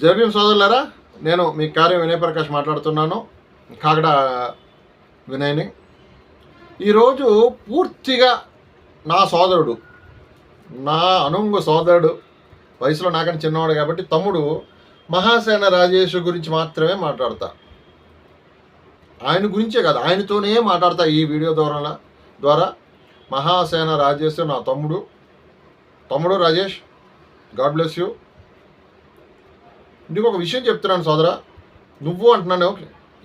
జయభీం సోదరులారా నేను మీ కార్యం వినయ్ ప్రకాష్ మాట్లాడుతున్నాను కాకడ వినయ్ని. ఈరోజు పూర్తిగా నా సోదరుడు నా అనుంగు సోదరుడు వయసులో నాకని చిన్నవాడు కాబట్టి తమ్ముడు మహాసేన రాజేష్ గురించి మాత్రమే మాట్లాడతా. ఆయన గురించే కాదు ఆయనతోనే మాట్లాడతా ఈ వీడియో ద్వారా ద్వారా మహాసేన రాజేష్ నా తమ్ముడు. తమ్ముడు రాజేష్ గాడ్ బ్లెస్ యూ. నీకు ఒక విషయం చెప్తున్నాను సోదరా. నువ్వు అంటున్నాను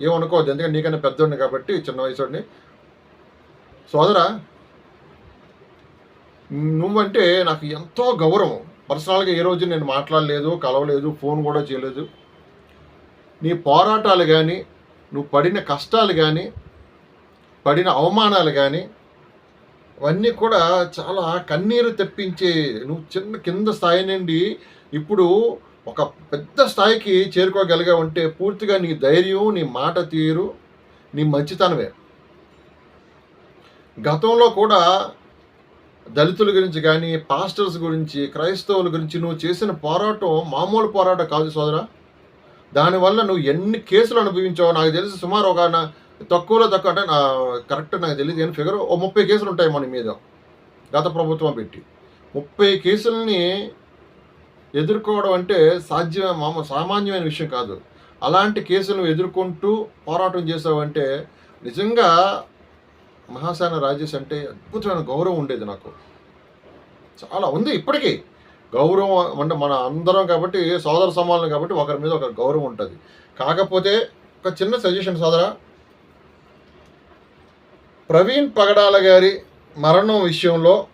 ఏమనుకోవద్దు ఎందుకంటే నీకన్నా పెద్దోడిని కాబట్టి చిన్న వయసుడిని. సోదరా నువ్వంటే నాకు ఎంతో గౌరవం. పర్సనల్గా ఏ రోజు నేను మాట్లాడలేదు కలవలేదు ఫోన్ కూడా చేయలేదు. నీ పోరాటాలు కానీ నువ్వు పడిన కష్టాలు కానీ పడిన అవమానాలు కానీ అవన్నీ కూడా చాలా కన్నీరు తెప్పించే నువ్వు చిన్న కింద స్థాయి నుండి ఇప్పుడు ఒక పెద్ద స్థాయికి చేరుకోగలిగా ఉంటే పూర్తిగా నీ ధైర్యం నీ మాట తీరు నీ మంచితనమే. గతంలో కూడా దళితుల గురించి కానీ పాస్టర్స్ గురించి క్రైస్తవుల గురించి నువ్వు చేసిన పోరాటం మామూలు పోరాటం కాదు సోదరా. దానివల్ల నువ్వు ఎన్ని కేసులు అనుభవించావో నాకు తెలిసి సుమారు ఒక తక్కువలో తక్కువ అంటే నా కరెక్ట్ నాకు తెలియదు. కానీ ఫిగర్? ఓ ముప్పై కేసులు ఉంటాయి మన మీద గత ప్రభుత్వం పెట్టి. ముప్పై కేసుల్ని ఎదుర్కోవడం అంటే సాధ్యమే మామ సామాన్యమైన విషయం కాదు. అలాంటి కేసులను ఎదుర్కొంటూ పోరాటం చేసావంటే నిజంగా మహాసేన రాజేష్ అంటే అద్భుతమైన గౌరవం ఉండేది నాకు. చాలా ఉంది ఇప్పటికీ. గౌరవం అంటే మన అందరం కాబట్టి సోదర సమానం కాబట్టి ఒకరి మీద ఒక గౌరవం ఉంటుంది. కాకపోతే ఒక చిన్న సజెషన్ సోదర. ప్రవీణ్ పగడాల గారి మరణం విషయంలో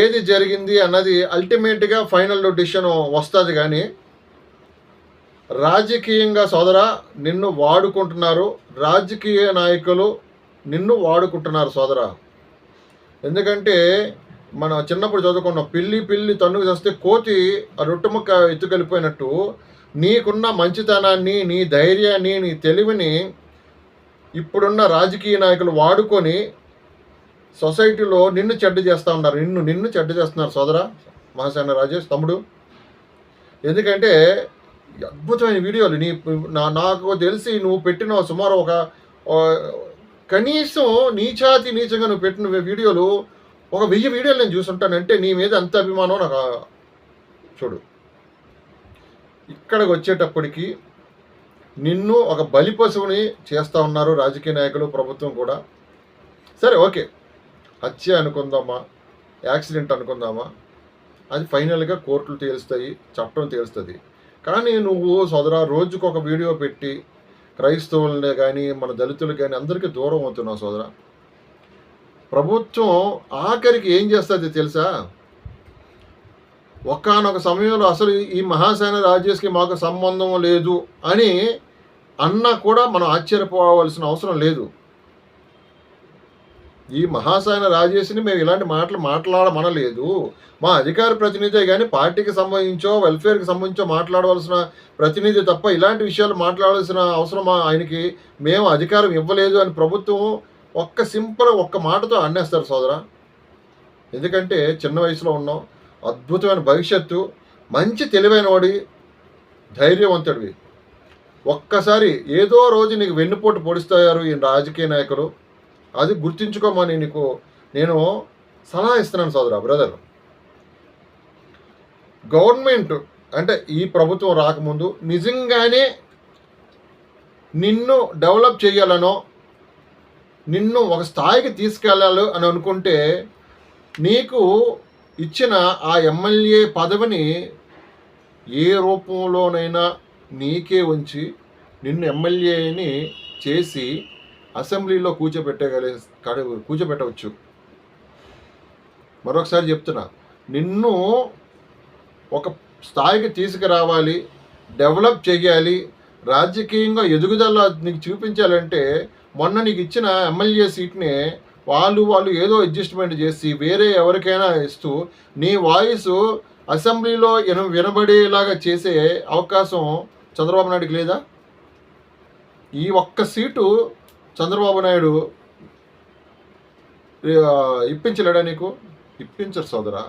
ఏది జరిగింది అన్నది అల్టిమేట్గా ఫైనల్ డిసిషన్ వస్తుంది కానీ రాజకీయంగా సోదర నిన్ను వాడుకుంటున్నారు రాజకీయ నాయకులు నిన్ను వాడుకుంటున్నారు సోదర. ఎందుకంటే మనం చిన్నప్పుడు చదువుకున్నాం పిల్లి పిల్లి తన్నుకు చేస్తే కోతి ఆ రొట్టుముక్క ఎత్తుకెళ్ళిపోయినట్టు నీకున్న మంచితనాన్ని నీ ధైర్యాన్ని నీ తెలివిని ఇప్పుడున్న రాజకీయ నాయకులు వాడుకొని సొసైటీలో నిన్ను చెడ్డ చేస్తూ ఉన్నారు. నిన్ను నిన్ను చెడ్డ చేస్తున్నారు సోదర మహాసేన రాజేష్ తమ్ముడు. ఎందుకంటే అద్భుతమైన వీడియోలు నీ నా నాకు తెలిసి నువ్వు పెట్టిన సుమారు ఒక కనీసం నీచాతి నీచంగా నువ్వు పెట్టిన వీడియోలు ఒక వెయ్యి వీడియోలు నేను చూసుంటానంటే నీ మీద అంత అభిమానం నాకు చూడు. ఇక్కడికి వచ్చేటప్పటికి నిన్ను ఒక బలి పశువుని చేస్తూ ఉన్నారు రాజకీయ నాయకులు ప్రభుత్వం కూడా. సరే ఓకే. హత్య అనుకుందామా? యాక్సిడెంట్ అనుకుందామా? అది ఫైనల్గా కోర్టులు తేలుస్తాయి చట్టం తేలుస్తుంది. కానీ నువ్వు సోదరా రోజుకు ఒక వీడియో పెట్టి క్రైస్తవులనే కానీ మన దళితులు కానీ అందరికీ దూరం అవుతున్నావు సోదరా. ప్రభుత్వం ఆఖరికి ఏం చేస్తుంది తెలుసా? ఒకానొక సమయంలో అసలు ఈ మహాసేన రాజేష్కి మాకు సంబంధం లేదు అని అన్నా కూడా మనం ఆశ్చర్యపోవాల్సిన అవసరం లేదు. ఈ మహాసేన రాజేష్ని మేము ఇలాంటి మాటలు మాట్లాడమనలేదు. మా అధికార ప్రతినిధే కానీ పార్టీకి సంబంధించో వెల్ఫేర్కి సంబంధించో మాట్లాడవలసిన ప్రతినిధి తప్ప ఇలాంటి విషయాలు మాట్లాడాల్సిన అవసరం మా- ఆయనకి మేము అధికారం ఇవ్వలేదు అని ప్రభుత్వం ఒక్క సింపుల్ ఒక్క మాటతో అన్నేస్తారు సోదరా. ఎందుకంటే చిన్న వయసులో ఉన్నాం. అద్భుతమైన భవిష్యత్తు మంచి తెలివైన వాడి ధైర్యవంతుడివి. ఒక్కసారి ఏదో రోజు నీకు వెన్నుపోటు పొడుస్తారు ఈ రాజకీయ నాయకులు. అది గుర్తుంచుకోమని నీకు నేను సలహా ఇస్తున్నాను సోదరా బ్రదర్. గవర్నమెంట్ అంటే ఈ ప్రభుత్వం రాకముందు నిజంగానే నిన్ను డెవలప్ చేయాలనో నిన్ను ఒక స్థాయికి తీసుకెళ్ళాలి అని అనుకుంటే నీకు ఇచ్చిన ఆ ఎమ్మెల్యే పదవిని ఏ రూపంలోనైనా నీకే ఉంచి నిన్ను ఎమ్మెల్యేని చేసి అసెంబ్లీలో కూర్చోబెట్టగలి కడ- కూర్చోబెట్టవచ్చు. మరొకసారి చెప్తున్నా నిన్ను ఒక స్థాయికి తీసుకురావాలి డెవలప్ చేయాలి రాజకీయంగా ఎదుగుదల నీకు చూపించాలంటే మొన్న నీకు ఇచ్చిన ఎమ్మెల్యే సీట్ని వాళ్ళు వాళ్ళు ఏదో అడ్జస్ట్మెంట్ చేసి వేరే ఎవరికైనా ఇస్తూ నీ వాయిస్ అసెంబ్లీలో విన వినబడేలాగా చేసే అవకాశం చంద్రబాబు నాయుడుకి లేదా? ఈ ఒక్క సీటు చంద్రబాబు నాయుడు ఇప్పించలేడా నీకు? ఇప్పించరు సోదరా.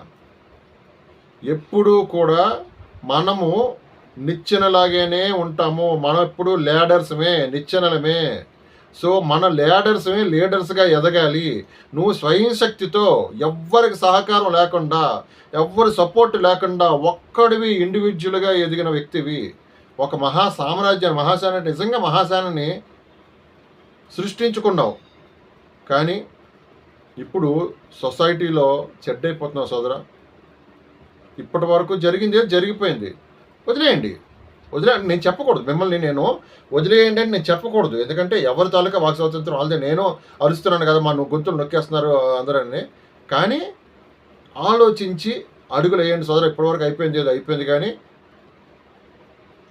ఎప్పుడూ కూడా మనము నిచ్చెనలాగానే ఉంటాము. మనం ఎప్పుడు లీడర్స్మే నిచ్చెనలమే. సో మన లీడర్స్మే లీడర్స్గా ఎదగాలి. నువ్వు స్వయం శక్తితో ఎవ్వరికి సహకారం లేకుండా ఎవ్వరి సపోర్ట్ లేకుండా ఒక్కడివి ఇండివిజువల్గా ఎదిగిన వ్యక్తివి. ఒక మహా సామ్రాజ్యాన్ని మహాశాన నిజంగా మహాసేనని సృష్టించుకున్నావు. కానీ ఇప్పుడు సొసైటీలో చెడ్డైపోతున్నావు సోదరా. ఇప్పటి వరకు జరిగింది జరిగిపోయింది. వదిలేయండి. వదిలే నేను చెప్పకూడదు. మిమ్మల్ని నేను వదిలేయండి అని నేను చెప్పకూడదు. ఎందుకంటే ఎవరి తాలూకా వాక్ స్వాతంత్రం వాళ్ళదే. నేను అరుస్తున్నాను కదా మా నువ్వు గొంతులు నొక్కేస్తున్నారు అందరని. కానీ ఆలోచించి అడుగులు వేయండి సోదరు. ఇప్పటివరకు అయిపోయింది అయిపోయింది కానీ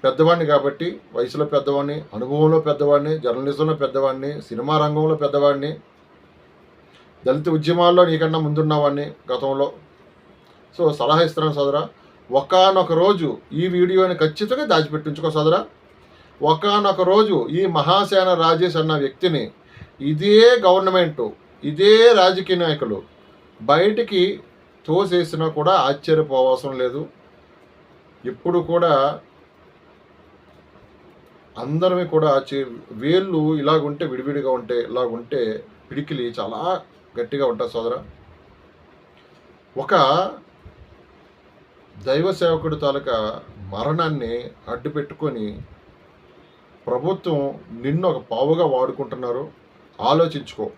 పెద్దవాడిని కాబట్టి వయసులో పెద్దవాడిని అనుభవంలో పెద్దవాడిని జర్నలిజంలో పెద్దవాడిని సినిమా రంగంలో పెద్దవాడిని దళిత ఉద్యమాల్లో నీకన్నా ముందున్నవాడిని గతంలో. సో సలహా ఇస్తున్నాను సోదరా. ఒకనొక రోజు ఈ వీడియోని ఖచ్చితంగా దాచిపెట్టించుకో సోదరా. ఒకనొక రోజు ఈ మహాసేన రాజేష్ అన్న వ్యక్తిని ఇదే గవర్నమెంటు ఇదే రాజకీయ నాయకులు బయటికి తోసేసినా కూడా ఆశ్చర్యపోవసరం లేదు. ఇప్పుడు కూడా అందరమే కూడా చే- వేళ్ళు ఇలాగుంటే విడివిడిగా ఉంటే ఇలాగుంటే పిడికిలి చాలా గట్టిగా ఉంటుంది సోదరా. ఒక దైవ సేవకుడు తాలూకా మరణాన్ని అడ్డు పెట్టుకొని ప్రభుత్వం నిన్ను ఒక పావుగా వాడుకుంటున్నారు. ఆలోచించుకో.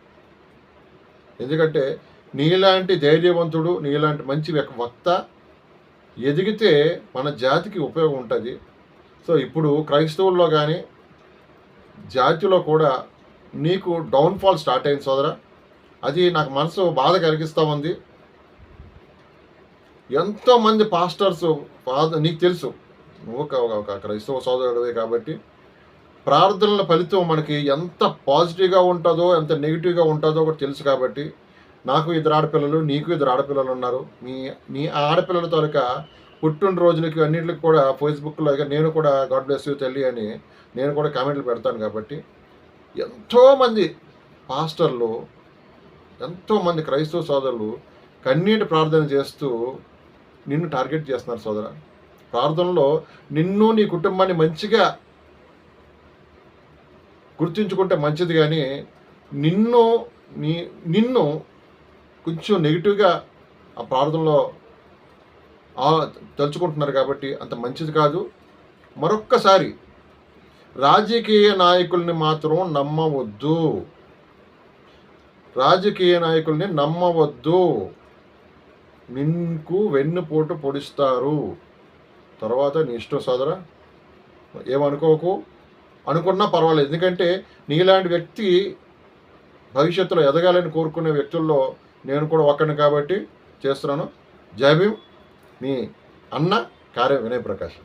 ఎందుకంటే నీలాంటి ధైర్యవంతుడు నీలాంటి మంచి వక్త ఎదిగితే మన జాతికి ఉపయోగం ఉంటుంది. సో ఇప్పుడు క్రైస్తవుల్లో కానీ జాతిలో కూడా నీకు డౌన్ఫాల్ స్టార్ట్ అయింది సోదరా. అది నాకు మనసు బాధ కలిగిస్తూ ఉంది. ఎంతోమంది పాస్టర్స్ ఫాదర్ నీకు తెలుసు. నువ్వు ఒక ఒక క్రైస్తవ సోదరుడివే కాబట్టి ప్రార్థనల ఫలితం మనకి ఎంత పాజిటివ్గా ఉంటుందో ఎంత నెగిటివ్గా ఉంటుందో ఒకటి తెలుసు కాబట్టి నాకు ఇద్దరు ఆడపిల్లలు నీకు ఇద్దరు ఆడపిల్లలు ఉన్నారు. మీ మీ ఆడపిల్లల తాలూకా పుట్టిన రోజులకి అన్నింటికి కూడా ఫేస్బుక్లో నేను కూడా గాడ్ బ్లెస్ యూ తల్లి అని నేను కూడా కామెంట్లు పెడతాను కాబట్టి ఎంతోమంది పాస్టర్లు ఎంతోమంది క్రైస్తవ సోదరులు కన్నీటి ప్రార్థన చేస్తూ నిన్ను టార్గెట్ చేస్తున్నారు సోదర. ప్రార్థనలో నిన్ను నీ కుటుంబాన్ని మంచిగా గుర్తుంచుకుంటే మంచిది కానీ నిన్ను నీ నిన్ను కొంచెం నెగిటివ్గా ఆ ప్రార్థనలో తలుచుకుంటున్నారు కాబట్టి అంత మంచిది కాదు. మరొక్కసారి రాజకీయ నాయకుల్ని మాత్రం నమ్మవద్దు. రాజకీయ నాయకుల్ని నమ్మవద్దు. నిన్కు వెన్నుపోటు పొడిస్తారు. తర్వాత నీ ఇష్టం సోదరా ఏమనుకోకు? అనుకున్నా పర్వాలేదు. ఎందుకంటే నీలాంటి వ్యక్తి భవిష్యత్తులో ఎదగాలని కోరుకునే వ్యక్తుల్లో నేను కూడా ఒక్కడిని కాబట్టి చేస్తున్నాను. జాబీం మీ అన్న కార్య వినయ్ ప్రకాష్.